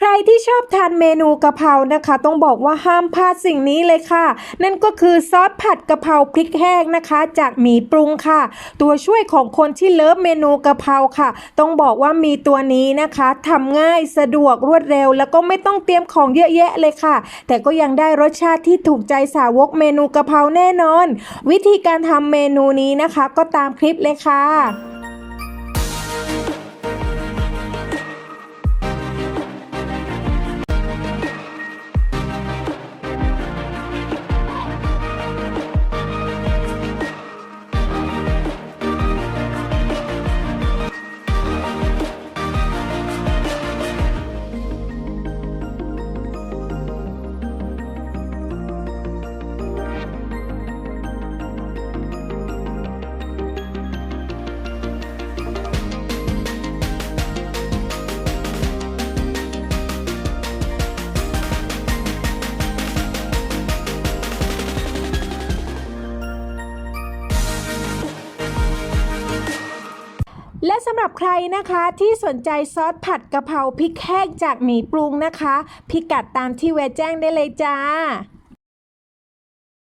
ใครที่ชอบทานเมนูกะเพรานะคะ ต้องบอกว่าห้ามพลาดสิ่งนี้เลยค่ะ นั่นก็คือซอสผัดกะเพราพริกแห้งนะคะ จากหมีปรุงค่ะ ตัวช่วยของคนที่เลิฟเมนูกะเพราค่ะ ต้องบอกว่ามีตัวนี้นะคะทำง่ายสะดวกรวดเร็ว แล้วก็ไม่ต้องเตรียมของเยอะแยะเลยค่ะ แต่ก็ยังได้รสชาติที่ถูกใจสาวกเมนูกะเพราแน่นอน วิธีการทำเมนูนี้นะคะ ก็ตามคลิปเลยค่ะ และสำหรับใครนะคะที่สนใจซอสผัดกะเพราพริกแห้งจากหมีปรุงนะคะ พิกัดตามที่เวแจ้งได้เลยจ้า